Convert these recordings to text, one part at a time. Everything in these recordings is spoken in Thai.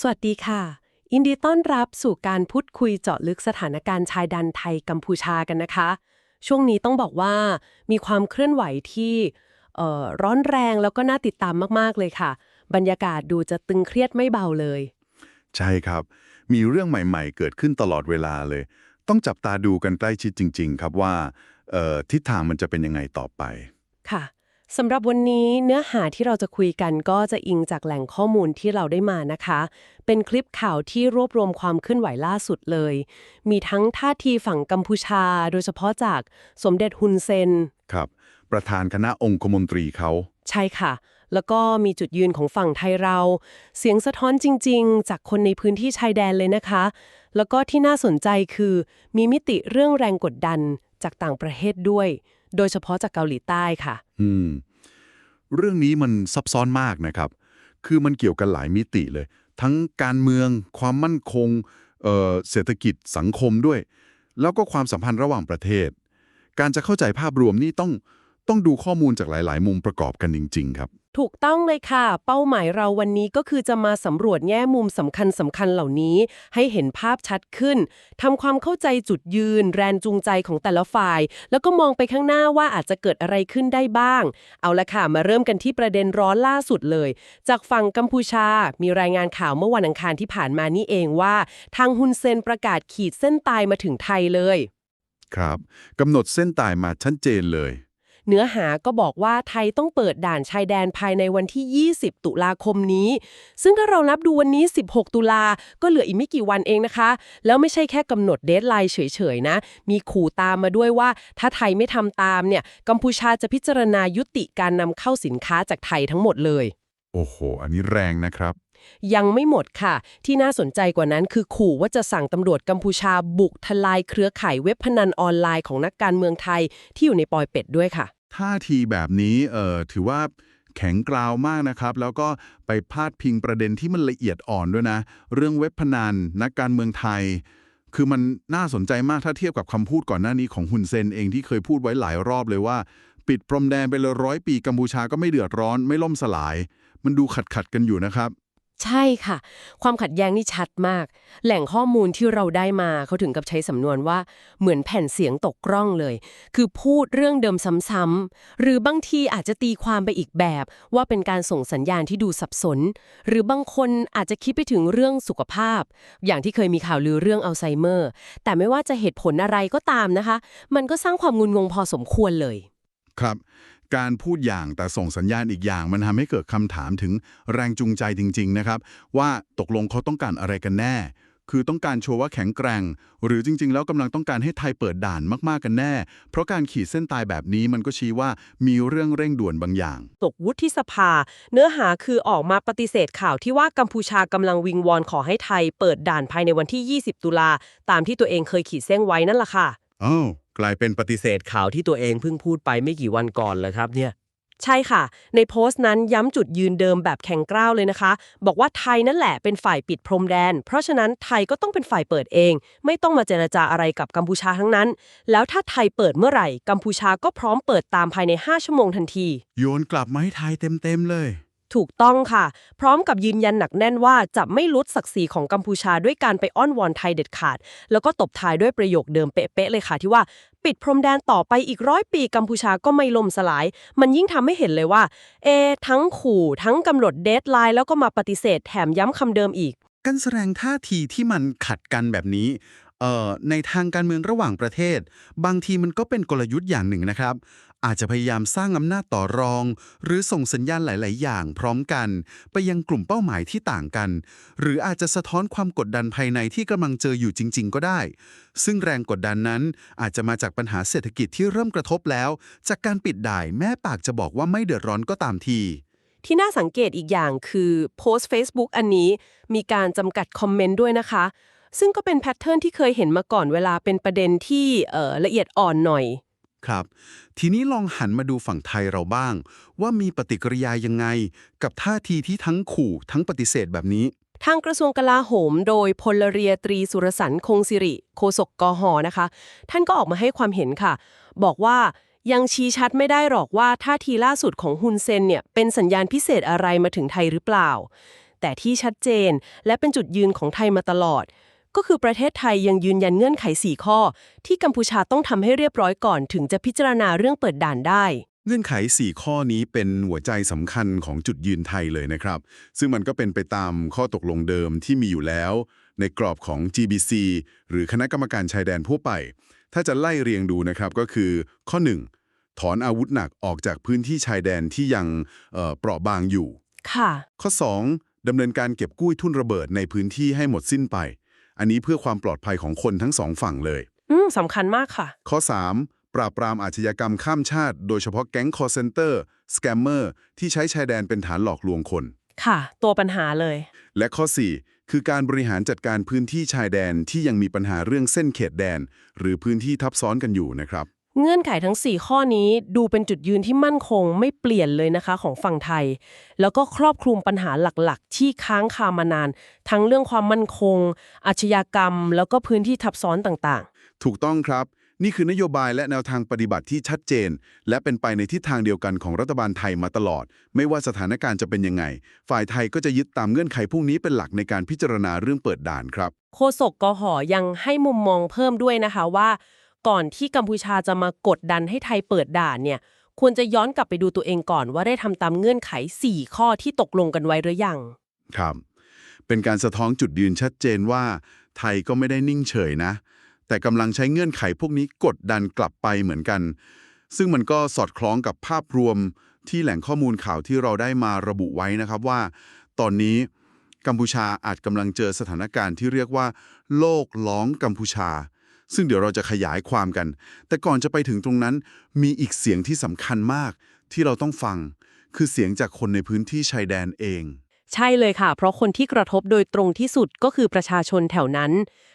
สวัสดีค่ะยินดีต้อนรับสู่การพูดคุยเจาะลึกสถานการณ์ชายแดันไทยกัมพูชากันนะคะ ช่วงนี้ต้องบอกว่ามีความเคลื่อนไหวที่เอ่อร้อนแรงแล้วก็น่าติดตามมากๆเลยค่ะ บรรยากาศดูจะตึงเครียดไม่เบาเลย ใช่ครับ มีเรื่องใหม่ๆ เกิดขึ้นตลอดเวลาเลย ต้องจับตาดูกันใกล้ชิดจริง ๆ ครับว่าเอ่อทิศทางมันจะเป็นยังไงต่อไปค่ะ สำหรับวันนี้เนื้อหาที่เราจะคุยกันก็จะอิงจากแหล่งข้อมูลที่เราได้มานะคะ เป็นคลิปข่าวที่รวบรวมความเคลื่อนไหวล่าสุดเลย มีทั้งท่าทีฝั่งกัมพูชา โดยเฉพาะจากสมเด็จฮุนเซน ครับ ประธานคณะองคมนตรีเขา ใช่ค่ะ แล้วก็มีจุดยืนของฝั่งไทยเรา เสียงสะท้อนจริง ๆ จากคนในพื้นที่ชายแดนเลยนะคะ แล้วก็ที่น่าสนใจคือ มีมิติเรื่องแรงกดดันจากต่างประเทศด้วย โดยเฉพาะจากเกาหลีใต้ค่ะ อืม เรื่องนี้มันซับซ้อนมากนะครับ คือมันเกี่ยวกันหลายมิติเลย ทั้งการเมือง ความมั่นคงเเศรษฐกิจสังคมด้วย แล้วก็ความสัมพันธ์ระหว่างประเทศ การจะเข้าใจภาพรวมนี่ต้องต้องดูข้อมูลจากหลาย ๆ มุมประกอบกันจริง ๆ ครับ ถูกต้องเลยค่ะ เป้าหมายเราวันนี้ก็คือจะมาสำรวจแง่มุมสำคัญสำคัญเหล่านี้ ให้เห็นภาพชัดขึ้นทำความเข้าใจจุดยืน แรงจูงใจของแต่ละฝ่าย แล้วก็มองไปข้างหน้าว่าอาจจะเกิดอะไรขึ้นได้บ้าง เอาละค่ะ มาเริ่มกันที่ประเด็นร้อนล่าสุดเลย จากฝั่งกัมพูชา มีรายงานข่าวเมื่อวันอังคารที่ผ่านมานี่เองว่า ทางฮุนเซนประกาศขีดเส้นตายมาถึงไทยเลย ครับกำหนดเส้นตายมาชัดเจนเลย เนื้อหาก็บอกว่าไทยต้องเปิดด่านชายแดนภายในวันที่ 20 ตุลาคมนี้ ซึ่งถ้าเรานับดูวันนี้ 16 ตุลา ก็เหลืออีกไม่กี่วันเองนะคะ แล้วไม่ใช่แค่กำหนดเดทไลน์เฉยๆนะ มีขู่ตามมาด้วยว่า ถ้าไทยไม่ทำตามเนี่ย กัมพูชาจะพิจารณายุติการนำเข้าสินค้าจากไทยทั้งหมดเลย โอ้โห อันนี้แรงนะครับ ยังไม่หมดค่ะ ที่น่าสนใจกว่านั้นคือขู่ว่าจะสั่งตำรวจกัมพูชาบุกทลายเครือข่ายเว็บพนันออนไลน์ของนักการเมืองไทยที่อยู่ในปอยเป็ดด้วยค่ะ ท่าทีแบบนี้เอ่อถือว่าแข็งกราวมากนะครับ แล้วก็ไปพาดพิงประเด็นที่มันละเอียดอ่อนด้วยนะ เรื่องเว็บพนันนักการเมืองไทย คือมันน่าสนใจมากถ้าเทียบกับคำพูดก่อนหน้านี้ของฮุนเซนเองที่เคยพูดไว้หลายรอบเลยว่า ปิดพรมแดนไปเลยร้อยปีกัมพูชาก็ไม่เดือดร้อนไม่ล่มสลาย มันดูขัดขัดกันอยู่นะครับ ใช่ค่ะ ความขัดแย้งนี่ชัดมาก แหล่งข้อมูลที่เราได้มาเขาถึงกับใช้สำนวนว่าเหมือนแผ่นเสียงตกกล้องเลย คือพูดเรื่องเดิมซ้ำๆหรือบางทีอาจจะตีความไปอีกแบบ ว่าเป็นการส่งสัญญาณที่ดูสับสน หรือบางคนอาจจะคิดไปถึงเรื่องสุขภาพ อย่างที่เคยมีข่าวลือเรื่องอัลไซเมอร์ แต่ไม่ว่าจะเหตุผลอะไรก็ตามนะคะ มันก็สร้างความงุนงงพอสมควรเลย ครับ การพูดอย่างแต่ส่งสัญญาณอีกอย่าง มันทำให้เกิดคำถามถึงแรงจูงใจจริง ๆ นะครับ ว่าตกลงเขาต้องการอะไรกันแน่ คือต้องการโชว์ว่าแข็งแกร่ง หรือจริง ๆ แล้วกำลังต้องการให้ไทยเปิดด่านมากๆกันแน่ เพราะการขีดเส้นตายแบบนี้มันก็ชี้ว่ามีเรื่องเร่งด่วนบางอย่าง ตกวุฒิสภา เนื้อหาคือออกมาปฏิเสธข่าวที่ว่ากัมพูชากำลังวิงวอนขอให้ไทย เปิดด่านภายในวันที่ 20 ตุลาตามที่ตัวเองเคยขีดเส้นไว้นั่นแหละค่ะอ้าว กลายเป็นปฏิเสธข่าวที่ตัวเองเพิ่งพูดไปไม่กี่วันก่อนเลยครับเนี่ย ใช่ค่ะ ในโพสต์นั้นย้ำจุดยืนเดิมแบบแข็งกร้าวเลยนะคะ บอกว่าไทยนั่นแหละเป็นฝ่ายปิดพรมแดน เพราะฉะนั้นไทยก็ต้องเป็นฝ่ายเปิดเอง ไม่ต้องมาเจรจาอะไรกับกัมพูชาทั้งนั้น แล้วถ้าไทยเปิดเมื่อไหร่ กัมพูชาก็พร้อมเปิดตามภายใน 5 ชั่วโมงทันที โยนกลับมาให้ไทยเต็มๆเลย ถูกต้องค่ะ พร้อมกับยืนยันหนักแน่นว่าจะไม่ลดศักดิ์ศรีของกัมพูชาด้วยการไปอ้อนวอนไทยเด็ดขาด แล้วก็ตบท้ายด้วยประโยคเดิมเป๊ะๆเลยค่ะที่ว่าปิดพรมแดนต่อไปอีกร้อยปีกัมพูชาก็ไม่ล่มสลาย มันยิ่งทำให้เห็นเลยว่า เอ ทั้งขู่ทั้งกำหนดเดทไลน์แล้วก็มาปฏิเสธแถมย้ำคำเดิมอีก การแสดงท่าทีที่มันขัดกันแบบนี้เอ่อในทางการเมืองระหว่างประเทศ บางทีมันก็เป็นกลยุทธ์อย่างหนึ่งนะครับ อาจจะพยายามสร้างอำนาจต่อรอง หรือส่งสัญญาณหลาย ๆ อย่าง พร้อมกัน ไปยังกลุ่มเป้าหมายที่ต่างกัน หรืออาจจะสะท้อนความกดดันภายในที่กำลังเจออยู่จริง ๆ ก็ได้ ซึ่งแรงกดดันนั้นอาจจะมาจากปัญหาเศรษฐกิจที่เริ่มกระทบแล้ว จากการปิดด่ายแม้ปากจะบอกว่าไม่เดือดร้อนก็ตามทีที่น่าสังเกตอีกอย่างคือโพสต์ Facebook อันนี้มีการจำกัดคอมเมนต์ด้วยนะคะ ซึ่งก็เป็นแพทเทิร์นที่เคยเห็นมาก่อนเวลาเป็นประเด็นที่เอ่อละเอียดอ่อนหน่อย ครับ ทีนี้ลองหันมาดูฝั่งไทยเราบ้าง ว่ามีปฏิกิริยายังไง กับท่าทีที่ทั้งขู่ทั้งปฏิเสธแบบนี้ทางกระทรวงกลาโหมโดยพลเรือตรีสุรสันคงสิริโฆษกกหนะคะ ท่านก็ออกมาให้ความเห็นค่ะ บอกว่ายังชี้ชัดไม่ได้หรอกว่าท่าทีล่าสุดของฮุนเซนเนี่ยเป็นสัญญาณพิเศษอะไรมาถึงไทยหรือเปล่า แต่ที่ชัดเจนและเป็นจุดยืนของไทยมาตลอด ก็คือประเทศไทยยังยืนยันเงื่อนไข 4 ข้อ ที่กัมพูชาต้องทำให้เรียบร้อยก่อนถึงจะพิจารณาเรื่องเปิดด่านได้ เงื่อนไข 4 ข้อนี้เป็นหัวใจสำคัญของจุดยืนไทยเลยนะครับ ซึ่งมันก็เป็นไปตามข้อตกลงเดิมที่มีอยู่แล้ว ในกรอบของ GBC หรือคณะกรรมการชายแดนทั่วไป ถ้าจะไล่เรียงดูนะครับก็คือ ข้อ 1 ถอนอาวุธหนักออกจากพื้นที่ชายแดนที่ยังเอ่อเปราะบางอยู่ ค่ะ ข้อ 2ดำเนินการเก็บกู้ทุ่นระเบิดในพื้นที่ให้หมดสิ้นไป อันนี้เพื่อความปลอดภัยของคนทั้งสองฝั่งเลย อืมสำคัญมากค่ะ ข้อ 3 ปราบปรามอาชญากรรมข้ามชาติ โดยเฉพาะแก๊งคอร์เซนเตอร์สแกมเมอร์ที่ใช้ชายแดนเป็นฐานหลอกลวงคน ค่ะ ตัวปัญหาเลย และข้อ 4 คือการบริหารจัดการพื้นที่ชายแดนที่ยังมีปัญหาเรื่องเส้นเขตแดน หรือพื้นที่ทับซ้อนกันอยู่นะครับ เงื่อนไขทั้ง 4 ข้อนี้ดูเป็นจุดยืนที่มั่นคงไม่เปลี่ยนเลยนะคะของฝั่งไทย แล้วก็ครอบคลุมปัญหาหลักๆ ที่ค้างคามานาน ทั้งเรื่องความมั่นคง อาชญากรรม แล้วก็พื้นที่ทับซ้อนต่างถูกต้องครับ นี่คือนโยบายและแนวทางปฏิบัติที่ชัดเจน และเป็นไปในทิศทางเดียวกันของรัฐบาลไทยมาตลอด ไม่ว่าสถานการณ์จะเป็นยังไง ฝ่ายไทยก็จะยึดตามเงื่อนไขพวกนี้เป็นหลักในการพิจารณาเรื่องเปิดด่านครับๆโฆษกกหอยังให้มุมมองเพิ่มด้วยนะคะว่า ก่อนที่กัมพูชาจะมากดดันให้ไทยเปิดด่านเนี่ย ควรจะย้อนกลับไปดูตัวเองก่อนว่าได้ทำตามเงื่อนไข 4 ข้อที่ตกลงกันไว้หรือยัง ครับ เป็นการสะท้อนจุดยืนชัดเจนว่า ไทยก็ไม่ได้นิ่งเฉยนะ แต่กำลังใช้เงื่อนไขพวกนี้กดดันกลับไปเหมือนกัน ซึ่งมันก็สอดคล้องกับภาพรวมที่แหล่งข้อมูลข่าวที่เราได้มาระบุไว้นะครับว่า ตอนนี้กัมพูชาอาจกำลังเจอสถานการณ์ที่เรียกว่า โลกล้องกัมพูชา ซึ่งเดี๋ยวเราจะขยายความกัน แต่ก่อนจะไปถึงตรงนั้น มีอีกเสียงที่สำคัญมากที่เราต้องฟัง คือเสียงจากคนในพื้นที่ชายแดนเอง ใช่เลยค่ะ เพราะคนที่กระทบโดยตรงที่สุดก็คือประชาชนแถวนั้น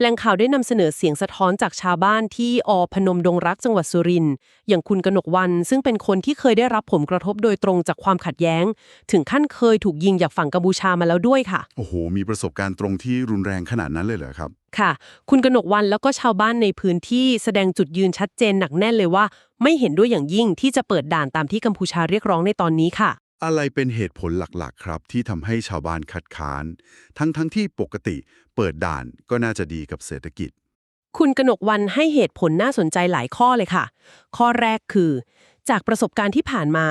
แหล่งข่าวได้นำเสนอเสียงสะท้อนจากชาวบ้านที่อพนมดงรักจังหวัดสุรินทร์อย่างคุณกนกวัน ซึ่งเป็นคนที่เคยได้รับผลกระทบโดยตรงจากความขัดแย้ง ถึงขั้นเคยถูกยิงจากฝั่งกัมพูชามาแล้วด้วยค่ะ โอ้โห มีประสบการณ์ตรงที่รุนแรงขนาดนั้นเลยเหรอครับ ค่ะ คุณกนกวันแล้วก็ชาวบ้านในพื้นที่แสดงจุดยืนชัดเจนหนักแน่นเลยว่า ไม่เห็นด้วยอย่างยิ่งที่จะเปิดด่านตามที่กัมพูชาเรียกร้องในตอนนี้ค่ะ อะไรเป็นเหตุผลหลักๆ ครับ ที่ทำให้ชาวบ้านคัดค้าน ทั้งๆทที่ปกติเปิดด่านก็น่าจะดีกับเศรษฐกิจ คุณกนกวันให้เหตุผลน่าสนใจหลายข้อเลยค่ะ ข้อแรกคือ จากประสบการณ์ที่ผ่านมา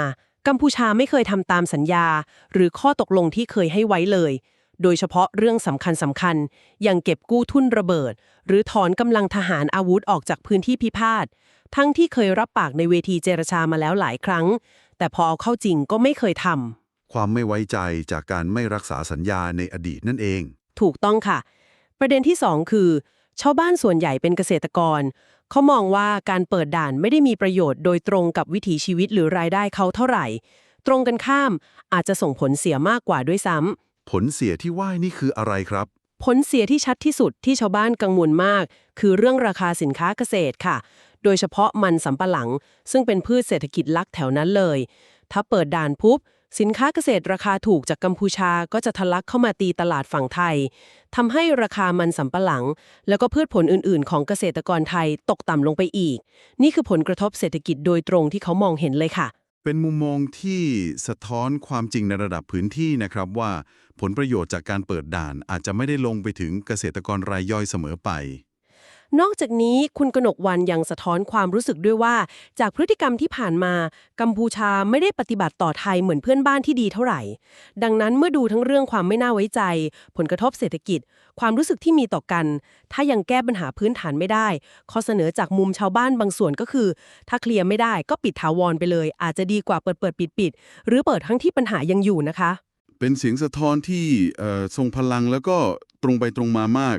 กัมพูชาไม่เคยทำตามสัญญา หรือข้อตกลงที่เคยให้ไว้เลย โดยเฉพาะเรื่องสำคัญสำคัญๆอย่างเก็บกู้ทุนระเบิด หรือถอนกำลังทหารอาวุธออกจากพื้นที่พิพาททั้งที่เคยรับปากในเวทีเจรจามาแล้วหลายครั้ง แต่พอเอาเข้าจริงก็ไม่เคยทำ ความไม่ไว้ใจจากการไม่รักษาสัญญาในอดีตนั่นเอง ถูกต้องค่ะ ประเด็นที่ 2 คือ ชาวบ้านส่วนใหญ่เป็นเกษตรกร เขามองว่าการเปิดด่านไม่ได้มีประโยชน์โดยตรงกับวิถีชีวิตหรือรายได้เขาเท่าไหร่ ตรงกันข้ามอาจจะส่งผลเสียมากกว่าด้วยซ้ำผลเสียที่ว่านี่คืออะไรครับผลเสียที่ชัดที่สุดที่ชาวบ้านกังวลมาก คือเรื่องราคาสินค้าเกษตรค่ะ โดยเฉพาะมันสำปะหลัง ซึ่งเป็นพืชเศรษฐกิจลักแถวนั้นเลย ถ้าเปิดด่านปุ๊บ สินค้าเกษตรราคาถูกจากกัมพูชาก็จะทะลักเข้ามาตีตลาดฝั่งไทยทำให้ราคามันสำปะหลัง แล้วก็พืชผลอื่น ๆ ของเกษตรกรไทยตกต่ำลงไปอีก นี่คือผลกระทบเศรษฐกิจโดยตรงที่เขามองเห็นเลยค่ะเป็นมุมมองที่สะท้อนความจริงในระดับพื้นที่นะครับว่าผลประโยชน์จากการเปิดด่านอาจจะไม่ได้ลงไปถึงเกษตรกรรายย่อยเสมอไป นอกจากนี้คุณกนกวันยังสะท้อนความรู้สึกด้วยว่า จากพฤติกรรมที่ผ่านมา กัมพูชาไม่ได้ปฏิบัติต่อไทยเหมือนเพื่อนบ้านที่ดีเท่าไหร่ ดังนั้นเมื่อดูทั้งเรื่องความไม่น่าไว้ใจ ผลกระทบเศรษฐกิจ ความรู้สึกที่มีต่อกัน ถ้ายังแก้ปัญหาพื้นฐานไม่ได้ ข้อเสนอจากมุมชาวบ้านบางส่วนก็คือ ถ้าเคลียร์ไม่ได้ก็ปิดถาวรไปเลย อาจจะดีกว่าเปิดเปิดปิดปิดหรือเปิดทั้งที่ปัญหายังอยู่นะคะ เป็นเสียงสะท้อนที่ทรงพลังแล้วก็ ตรงไปตรงมามาก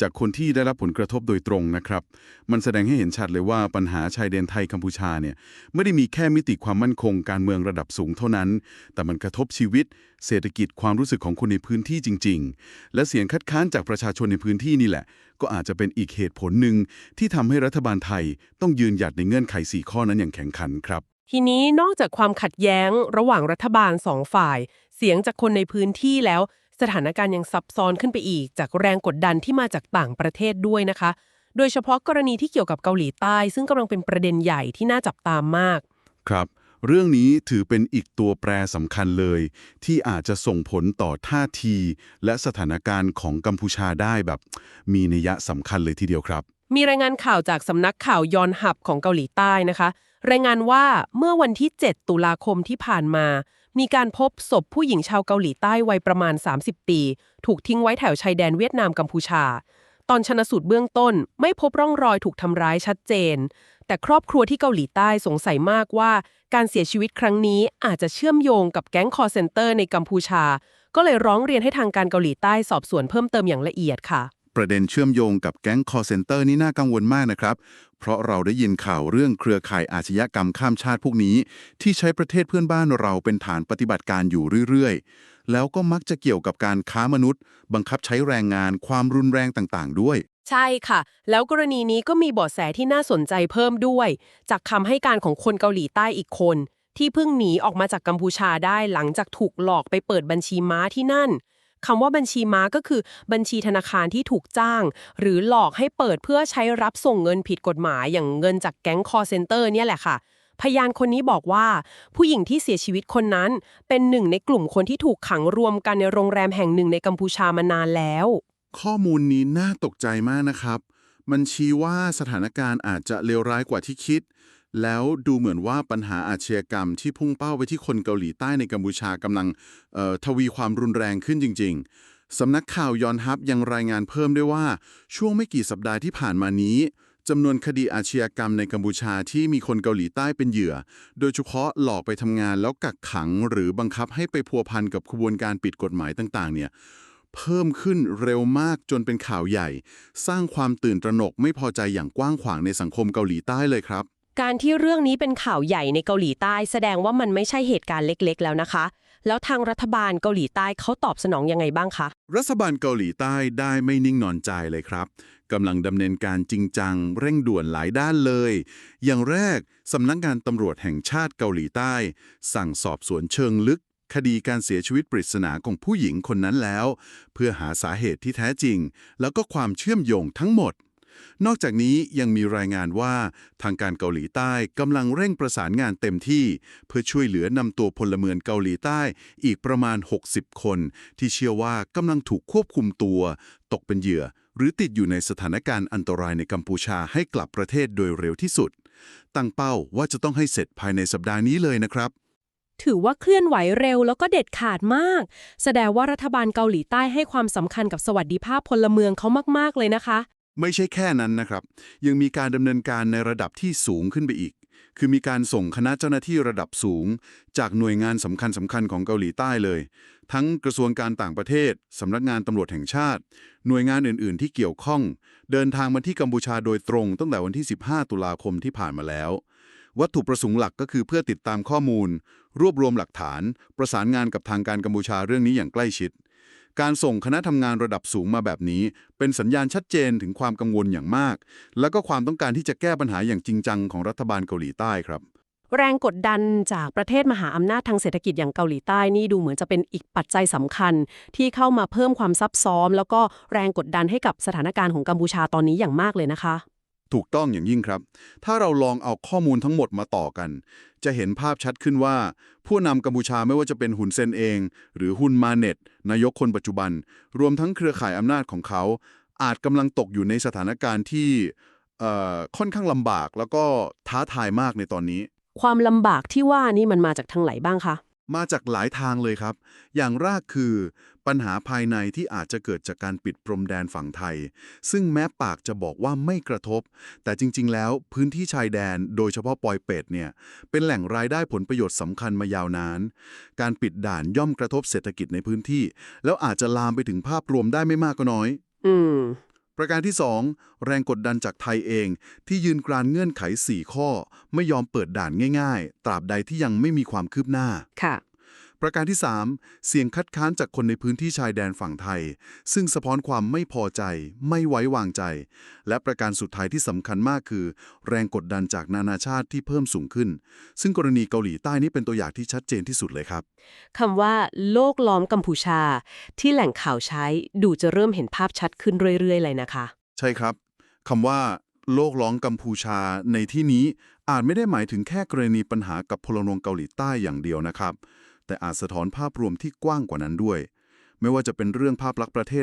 จากคนที่ได้รับผลกระทบโดยตรงนะครับ มันแสดงให้เห็นชัดเลยว่าปัญหาชายแดนไทยกัมพูชาเนี่ยไม่ได้มีแค่มิติความมั่นคงการเมืองระดับสูงเท่านั้น แต่มันกระทบชีวิต เศรษฐกิจความรู้สึกของคนในพื้นที่จริง ๆ และเสียงคัดค้านจากประชาชนในพื้นที่นี่แหละ ก็อาจจะเป็นอีกเหตุผลหนึ่งที่ทำให้รัฐบาลไทยต้องยืนหยัดในเงื่อนไขสี่ข้อนั้นอย่างแข็งขันครับทีนี้นอกจากความขัดแย้งระหว่างรัฐบาลสองฝ่าย เสียงจากคนในพื้นที่แล้ว สถานการณ์ยังซับซ้อนขึ้นไปอีก จากแรงกดดันที่มาจากต่างประเทศด้วยนะคะ โดยเฉพาะกรณีที่เกี่ยวกับเกาหลีใต้ ซึ่งกำลังเป็นประเด็นใหญ่ที่น่าจับตามมาก ครับ เรื่องนี้ถือเป็นอีกตัวแปรสำคัญเลย ที่อาจจะส่งผลต่อท่าที และสถานการณ์ของกัมพูชาได้แบบ มีนัยสำคัญเลยทีเดียวครับ มีรายงานข่าวจากสำนักข่าวยอนหับของเกาหลีใต้นะคะ รายงานว่าเมื่อวันที่ 7 ตุลาคมที่ผ่านมา มีการพบศพผู้หญิงชาวเกาหลีใต้วัยประมาณ 30 ปี ถูกทิ้งไว้แถวชายแดนเวียดนามกัมพูชา ตอนชนสูตรเบื้องต้น ไม่พบร่องรอยถูกทำร้ายชัดเจน แต่ครอบครัวที่เกาหลีใต้สงสัยมากว่า การเสียชีวิตครั้งนี้อาจจะเชื่อมโยงกับแก๊งคอร์เซนเตอร์ในกัมพูชา ก็เลยร้องเรียนให้ทางการเกาหลีใต้สอบสวนเพิ่มเติมอย่างละเอียดค่ะ ประเด็นเชื่อมโยงกับแก๊งคอร์เซนเตอร์นี่น่ากังวลมากนะครับ เพราะเราได้ยินข่าวเรื่องเครือข่ายอาชญากรรมข้ามชาติพวกนี้ ที่ใช้ประเทศเพื่อนบ้านเราเป็นฐานปฏิบัติการอยู่เรื่อยๆ แล้วก็มักจะเกี่ยวกับการค้ามนุษย์ บังคับใช้แรงงานความรุนแรงต่างๆ ด้วย ใช่ค่ะ แล้วกรณีนี้ก็มีเบาะแสที่น่าสนใจเพิ่มด้วย จากคำให้การของคนเกาหลีใต้อีกคน ที่เพิ่งหนีออกมาจากกัมพูชาได้หลังจากถูกหลอกไปเปิดบัญชีม้าที่นั่น คำว่าบัญชีม้าก็คือบัญชีธนาคารที่ถูกจ้าง หรือหลอกให้เปิดเพื่อใช้รับส่งเงินผิดกฎหมายอย่างเงินจากแก๊งคอร์เซนเตอร์เนี่ยแหละค่ะ พยานคนนี้บอกว่า ผู้หญิงที่เสียชีวิตคนนั้น เป็นหนึ่งในกลุ่มคนที่ถูกขังรวมกันในโรงแรมแห่งหนึ่งในกัมพูชามานานแล้ว ข้อมูลนี้น่าตกใจมากนะครับ มันชี้ว่าสถานการณ์อาจจะเลวร้ายกว่าที่คิด แล้วดูเหมือนว่าปัญหาอาชญากรรมที่พุ่งเป้าไปที่คนเกาหลีใต้ในกัมพูชากำลังทวีความรุนแรงขึ้นจริง ๆ สำนักข่าวยอนฮับยังรายงานเพิ่มด้วยว่า ช่วงไม่กี่สัปดาห์ที่ผ่านมานี้จำนวนคดีอาชญากรรมในกัมพูชาที่มีคนเกาหลีใต้เป็นเหยื่อ โดยเฉพาะหลอกไปทำงานแล้วกักขังหรือบังคับให้ไปพัวพันกับขบวนการปิดกฎหมายต่าง ๆ เนี่ยเพิ่มขึ้นเร็วมากจนเป็นข่าวใหญ่ สร้างความตื่นตระหนกไม่พอใจอย่างกว้างขวางในสังคมเกาหลีใต้เลยครับ การที่เรื่องนี้เป็นข่าวใหญ่ในเกาหลีใต้ แสดงว่ามันไม่ใช่เหตุการณ์เล็กๆ แล้วนะคะ แล้วทางรัฐบาลเกาหลีใต้เขาตอบสนองยังไงบ้างคะ รัฐบาลเกาหลีใต้ได้ไม่นิ่งนอนใจเลยครับกำลังดำเนินการจริงจัง เร่งด่วนหลายด้านเลย อย่างแรกสำนักงานตำรวจแห่งชาติเกาหลีใต้ สั่งสอบสวนเชิงลึก คดีการเสียชีวิตปริศนาของผู้หญิงคนนั้นแล้ว เพื่อหาสาเหตุที่แท้จริง แล้วก็ความเชื่อมโยงทั้งหมด นอกจากนี้ยังมีรายงานว่าทางการเกาหลีใต้กำลังเร่งประสานงานเต็มที่ เพื่อช่วยเหลือนำตัวพลเมืองเกาหลีใต้อีกประมาณ 60 คน ที่เชื่อว่ากำลังถูกควบคุมตัว ตกเป็นเหยื่อ หรือติดอยู่ในสถานการณ์อันตรายในกัมพูชาให้กลับประเทศโดยเร็วที่สุด ตั้งเป้าว่าจะต้องให้เสร็จภายในสัปดาห์นี้เลยนะครับถือว่าเคลื่อนไหวเร็วแล้วก็เด็ดขาดมาก แสดงว่ารัฐบาลเกาหลีใต้ให้ความสำคัญกับสวัสดิภาพพลเมืองเขามาก ๆ เลยนะคะ ไม่ใช่แค่นั้นนะครับ ยังมีการดำเนินการในระดับที่สูงขึ้นไปอีก คือมีการส่งคณะเจ้าหน้าที่ระดับสูง จากหน่วยงานสำคัญสำคัญของเกาหลีใต้เลย ทั้งกระทรวงการต่างประเทศสำนักงานตำรวจแห่งชาติ หน่วยงานอื่น ๆ ที่เกี่ยวข้อง เดินทางมาที่กัมพูชาโดยตรงตั้งแต่วันที่ 15 ตุลาคมที่ผ่านมาแล้ว วัตถุประสงค์หลักก็คือเพื่อติดตามข้อมูล รวบรวมหลักฐาน ประสานงานกับทางการกัมพูชาเรื่องนี้อย่างใกล้ชิด การส่งคณะทำงานระดับสูงมาแบบนี้ เป็นสัญญาณชัดเจนถึงความกังวลอย่างมาก และก็ความต้องการที่จะแก้ปัญหาอย่างจริงจังของรัฐบาลเกาหลีใต้ครับ แรงกดดันจากประเทศมหาอำนาจทางเศรษฐกิจอย่างเกาหลีใต้นี่ดูเหมือนจะเป็นอีกปัจจัยสำคัญ ที่เข้ามาเพิ่มความซับซ้อนแล้วก็แรงกดดันให้กับสถานการณ์ของกัมพูชาตอนนี้อย่างมากเลยนะคะ ถูกต้องอย่างยิ่งครับ ถ้าเราลองเอาข้อมูลทั้งหมดมาต่อกัน จะเห็นภาพชัดขึ้นว่า ผู้นำกัมพูชาไม่ว่าจะเป็นหุนเซนเอง หรือฮุนมาเน็ต นายกคนปัจจุบัน รวมทั้งเครือข่ายอำนาจของเขา อาจกำลังตกอยู่ในสถานการณ์ที่ค่อนข้างลำบากแล้วก็ท้าทายมากในตอนนี้ ความลำบากที่ว่านี่มันมาจากทางไหนบ้างคะ มาจากหลายทางเลยครับ อย่างแรกคือปัญหาภายในที่อาจจะเกิดจากการปิดพรมแดนฝั่งไทย ซึ่งแม้ปากจะบอกว่าไม่กระทบ แต่จริง ๆ แล้วพื้นที่ชายแดนโดยเฉพาะปอยเป็ดเนี่ย เป็นแหล่งรายได้ผลประโยชน์สำคัญมายาวนาน การปิดด่านย่อมกระทบเศรษฐกิจในพื้นที่ แล้วอาจจะลามไปถึงภาพรวมได้ไม่มากก็น้อย อืม ประการที่ 2 แรงกดดันจากไทยเองที่ยืนกรานเงื่อนไข 4 ข้อ ไม่ยอมเปิดด่านง่าย ๆ ตราบใดที่ยังไม่มีความคืบหน้าค่ะ ประการที่ 3 เสียงคัดค้านจากคนในพื้นที่ชายแดนฝั่งไทย ซึ่งสะท้อนความไม่พอใจ ไม่ไว้วางใจ และประการสุดท้ายที่สำคัญมากคือ แรงกดดันจากนานาชาติที่เพิ่มสูงขึ้น ซึ่งกรณีเกาหลีใต้นี้เป็นตัวอย่างที่ชัดเจนที่สุดเลยครับคำว่า โลกล้อมกัมพูชา ที่แหล่งข่าวใช้ดูจะเริ่มเห็นภาพชัดขึ้นเรื่อยๆ เลยนะคะ ใช่ครับคำว่าโลกล้องกัมพูชาในที่นี้อาจไม่ได้หมายถึงแค่กรณีปัญหากับพลเมืองเกาหลีใต้อย่างเดียวนะครับ แต่อาจสะท้อนภาพรวมที่กว้างกว่านั้นด้วย ไม่ว่าจะเป็นเรื่องภาพลักษณ์ประเทศ